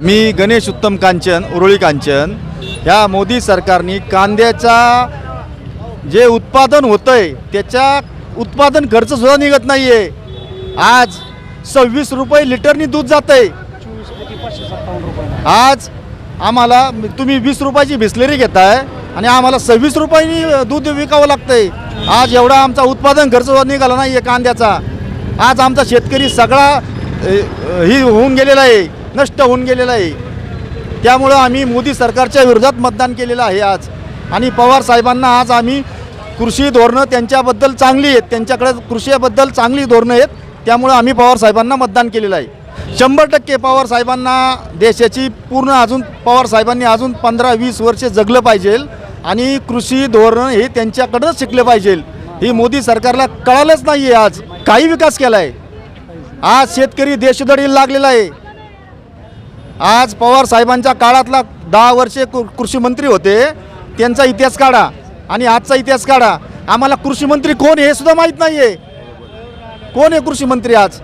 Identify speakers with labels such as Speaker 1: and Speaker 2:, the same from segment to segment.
Speaker 1: मी गणेश उत्तम कांचन उरुळी कांचन. ह्या मोदी सरकारने कांद्याचा जे उत्पादन होतं आहे त्याच्या उत्पादन खर्च सुद्धा निघत नाही आहे आज सव्वीस रुपये लिटरनी दूध जातं आहे आज आम्हाला तुम्ही वीस रुपयाची बिस्लेरी घेताय आणि आम्हाला सव्वीस रुपयांनी दूध विकावं लागतंय. आज एवढा आमचा उत्पादन खर्चसुद्धा निघाला नाही आहे कांद्याचा. आज आमचा शेतकरी सगळा ही होऊन गेलेला आहे. नष्ट होऊन गेलेला आहे. त्यामुळं आम्ही मोदी सरकारच्या विरोधात मतदान केलेलं आहे आज. आणि पवार साहेबांना आज आम्ही कृषी धोरणं त्यांच्याबद्दल चांगली आहेत. त्यांच्याकडे कृषीबद्दल चांगली धोरणं आहेत. त्यामुळं आम्ही पवार साहेबांना मतदान केलेलं आहे. शंभर टक्के पवार साहेबांना देशाची पूर्ण अजून पवार साहेबांनी अजून पंधरा वीस वर्षे जगलं पाहिजे. आणि कृषी धोरण हे त्यांच्याकडंच शिकलं पाहिजे. ही मोदी सरकारला कळालंच नाही आहे आज. काही विकास केला आहे आज शेतकरी देशदडीला लागलेला आहे. आज पवार साहेबांच्या काळातला दहा वर्षे कृ- कृषी मंत्री होते. त्यांचा इतिहास काढा आणि आजचा इतिहास काढा. आम्हाला कृषी मंत्री कोण हे सुद्धा माहीत नाही आहे कोण आहे कृषी मंत्री आज?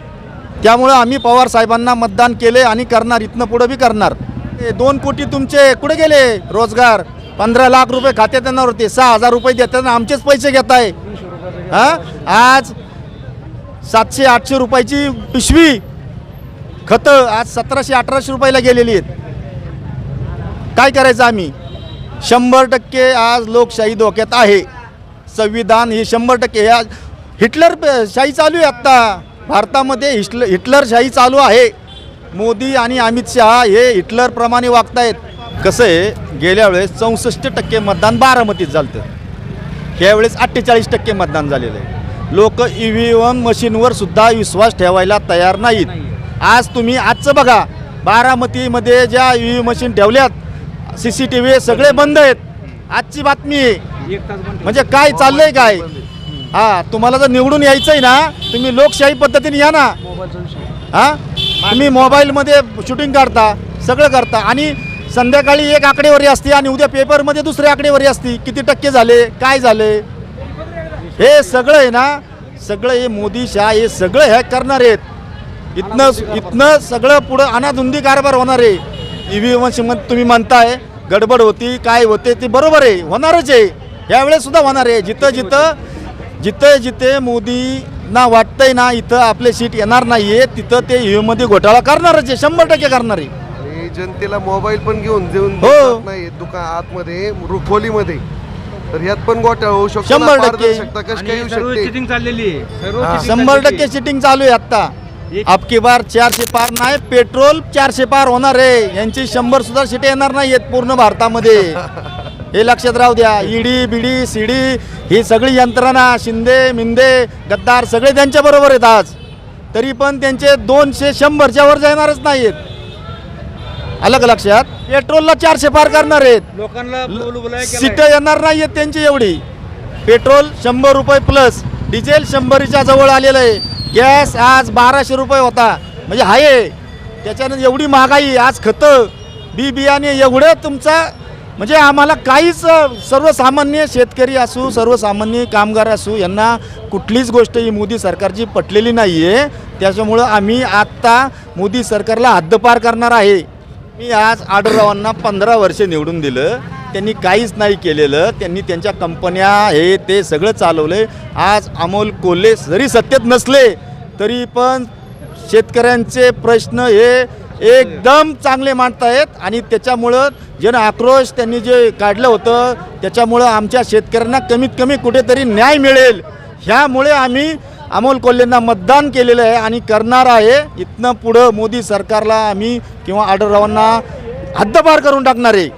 Speaker 1: त्यामुळं आम्ही पवार साहेबांना मतदान केले आणि करणार इथनं पुढं बी करणार. हे दोन कोटी तुमचे कुठे गेले? रोजगार. पंधरा लाख रुपये खात्यात येणार होते. सहा हजार रुपये देताना आमचेच पैसे घेताय. हां? आज सातशे आठशे रुपयाची पिशवी खतं आज सतराशे अठराशे रुपयाला गेलेली आहेत. काय करायचं आम्ही? शंभर टक्के आज लोकशाही धोक्यात आहे. संविधान ही शंभर टक्के ह्या हिटलर शाही चालू आहे आत्ता. भारतामध्ये हिटलर हिटलरशाही चालू आहे. मोदी आणि अमित शहा हे हिटलरप्रमाणे वागतायत. कसं आहे? गेल्या वेळेस चौसष्ट टक्के मतदान बारामतीत झालं ह्यावेळेस अठ्ठेचाळीस टक्के मतदान झालेलं आहे. लोक ई व्ही एम मशीनवर सुद्धा विश्वास ठेवायला तयार नाहीत. आज तुम्ही आजचं बघा बारामतीमध्ये ज्या ई व्ही मशीन ठेवल्यात सी सी टी व्ही सगळे बंद आहेत. आजची बातमी आहे. म्हणजे काय चाललंय काय? हा तुम्हाला जर निवडून यायचं आहे ना तुम्ही लोकशाही पद्धतीने या ना. हा? तुम्ही मोबाईलमध्ये शूटिंग काढता सगळं करता. आणि संध्याकाळी एक आकडेवारी असते आणि उद्या पेपरमध्ये दुसरी आकडेवारी असते. किती टक्के झाले काय झाले? हे सगळं आहे ना सगळं हे मोदी शहा हे सगळं हे करणार आहेत. इथनं इथनं सगळं पुढं अनाधुंदी कारभार होणार आहे. ई व्ही एम तुम्ही म्हणताय गडबड होती काय होते ते बरोबर आहे होणारच आहे. यावेळेस सुद्धा होणार आहे. जिथं जिथं जिथं जिथे मोदींना वाटतंय ना इथं आपले सीट येणार नाहीये तिथं ते ई मध्ये घोटाळा करणारच आहे शंभर टक्के करणार आहे.
Speaker 2: जनतेला मोबाईल पण घेऊन देऊन
Speaker 1: हो.
Speaker 2: नाही दुकान आतमध्ये खोलीमध्ये तर ह्यात पण घोटाळा होऊ शकतो ना,
Speaker 1: शंभर टक्के.
Speaker 3: आहे.
Speaker 1: शंभर टक्के सिटिंग चालू आहे आता अबकी बार चारशे पार नाही पेट्रोल चारशे पार होणार आहे. यांची शंभर सुद्धा सीटे येणार नाही आहेत पूर्ण भारतामध्ये. हे लक्षात राहू द्या. ईडी बिडी सीडी ही सगळी यंत्रणा शिंदे मिंदे गद्दार सगळे त्यांच्या बरोबर आहेत आज. तरी पण त्यांचे दोनशे शंभरच्या वर जाणारच नाहीत अलग लक्षात. पेट्रोलला चारशे पार करणार आहेत.
Speaker 3: आहे. लोकांना.
Speaker 1: सीट येणार नाही आहेत त्यांची एवढी. पेट्रोल शंभर रुपये प्लस डिझेल शंभरीच्या जवळ आलेलं आहे. गॅस आज बाराशे रुपये होता. म्हणजे आहे त्याच्यानं एवढी महागाई आज खतं बी बियाणे एवढं तुमचा म्हणजे आम्हाला काहीच सर्वसामान्य शेतकरी असू सर्वसामान्य कामगार असू यांना कुठलीच गोष्ट ही मोदी सरकारची पटलेली नाही आहे त्याच्यामुळं आम्ही आत्ता मोदी सरकारला हद्दपार करणार आहे. मी आज आडरावांना पंधरा वर्ष निवडून दिलं. त्यांनी काहीच नाही केलेलं. त्यांनी त्यांच्या कंपन्या हे ते सगळं चालवलं आज अमोल कोल्हे जरी सत्तेत नसले तरी पण शेतकऱ्यांचे प्रश्न हे एकदम चांगले मांडतायत आणि त्याच्यामुळं जन आक्रोश त्यांनी जे काढलं होतं त्याच्यामुळं आमच्या शेतकऱ्यांना कमीत कमी कुठेतरी न्याय मिळेल. ह्यामुळे आम्ही अमोल कोल्हेंना मतदान केलेलं आहे आणि करणार आहे. इथनं पुढं मोदी सरकारला आम्ही किंवा आढळरावांना हद्दपार करून टाकणार आहे.